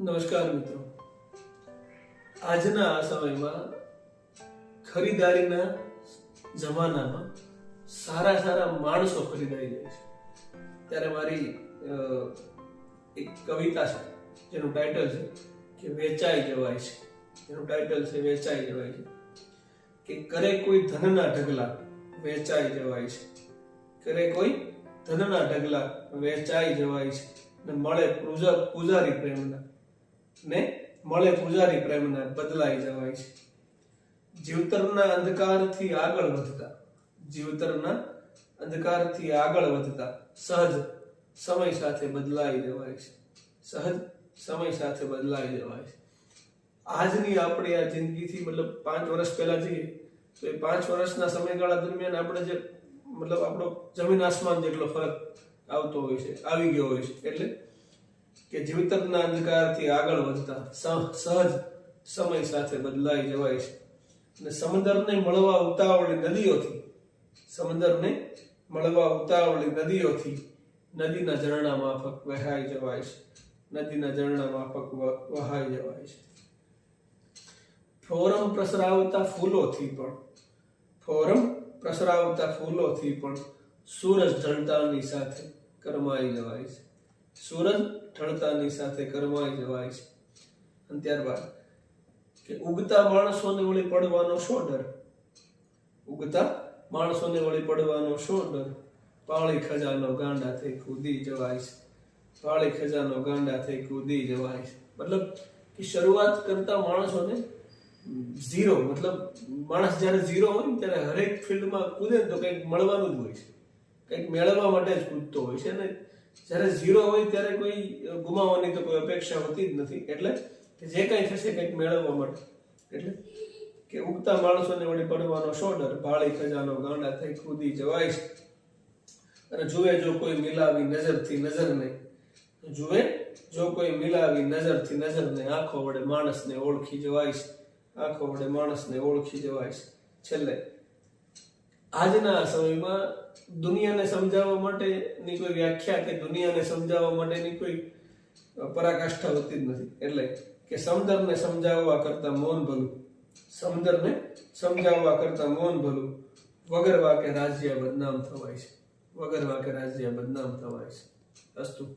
નમસ્કાર મિત્રો. આજના આ સમયમાં ખરીદારીના જમાનામાં સારા સારા માણસો ખરીદાઈ જાય છે. ત્યારે મારી એક કવિતા છે, જેનું ટાઇટલ છે કે વેચાઈ જવાય છે. એનું ટાઇટલ છે વેચાઈ જવાય છે. કે કરે કોઈ ધનના ઢગલા વેચાઈ જવાય છે. કરે કોઈ ધનના ઢગલા વેચાઈ જવાય છે. ને મળે પૂજા, પૂજારી પ્રેમના. ને મળે પૂજારી પ્રેમના બદલાઈ જવાય છે. જીવતરના અંધકારથી આગળ વધતા, જીવતરના અંધકારથી આગળ વધતા સહજ સમય સાથે બદલાઈ જવાય છે. સહજ સમય સાથે બદલાઈ જવાય છે. આજની આપણે આ જિંદગીથી મતલબ પાંચ વર્ષ પહેલા જઈએ, તો એ પાંચ વર્ષના સમયગાળા દરમિયાન આપણે જે મતલબ આપણો જમીન આસમાન જેટલો ફરક આવતો હોય છે, આવી ગયો હોય છે. એટલે કે જીવતરના અંધકારથી આગળ વધતા સહજ સમય સાથે બદલાઈ જવાય છે. અને સમંદરને મળવા ઉતાવળી નદીઓથી, સમંદરને મળવા ઉતાવળી નદીઓથી નદીના ઝરણા માફક વહાઈ જવાય છે. નદીના ઝરણા માફક વહાઈ જવાય છે. ફોરમ પ્રસરાવતા ફૂલોથી પણ, ફોરમ પ્રસરાવતા ફૂલોથી પણ સૂરજ ઢળતાની સાથે કરમાઈ જવાય છે. સૂરજ ઢળતાની સાથે કરવાઈ જવાય છે. અને ત્યારબાદ કે ઉગતા માણસોને વળી પડવાનો શો ડર? ઉગતા માણસોને વળી પડવાનો શો ડર? પાળી ખજાનો ગાંડા થઈ કૂદી જવાય છે. પાળી ખજાનો ગાંડા થઈ કૂદી જવાય છે. મતલબ કે શરૂઆત કરતા માણસોને ઝીરો, મતલબ માણસ જ્યારે ઝીરો હોય ને ત્યારે હરેક ફિલ્ડમાં કૂદે તો કંઈક મળવાનું જ હોય છે. કંઈક મેળવવા માટે જ કૂદતો હોય છે અને જ્યારે ઝીરો હોય ત્યારે કોઈ ગુમાવવાની તો કોઈ અપેક્ષા હોતી જ નથી. એટલે કે જે કંઈ થશે કંઈક મેળવવા માટે. એટલે કે ઉગતા માણસોને વળી પડવાનો શો ડર ભાળી ખજાનો, ગાંડા થઈ કૂદી જવાય છે. અને જુએ જો કોઈ મિલાવી નજરથી નજર નહીં જુએ જો કોઈ મિલાવી નજરથી નજરને આંખો વડે માણસને ઓળખી જવાય છે. આંખો વડે માણસને ઓળખી જવાય છે. છેલ્લે આજના સમયમાં દુનિયાને સમજાવવા માટેની કોઈ વ્યાખ્યા કે દુનિયાને સમજાવવા માટેની કોઈ પરાકાષ્ઠા હોતી જ નથી. એટલે કે સમદરને સમજાવવા કરતા મૌન ભલું, સમદરને સમજાવવા કરતા મૌન ભલું વગર વાકે રાજ્ય બદનામ થવાય છે. વગર વાકે રાજ્ય બદનામ થવાય છે. અસ્તુ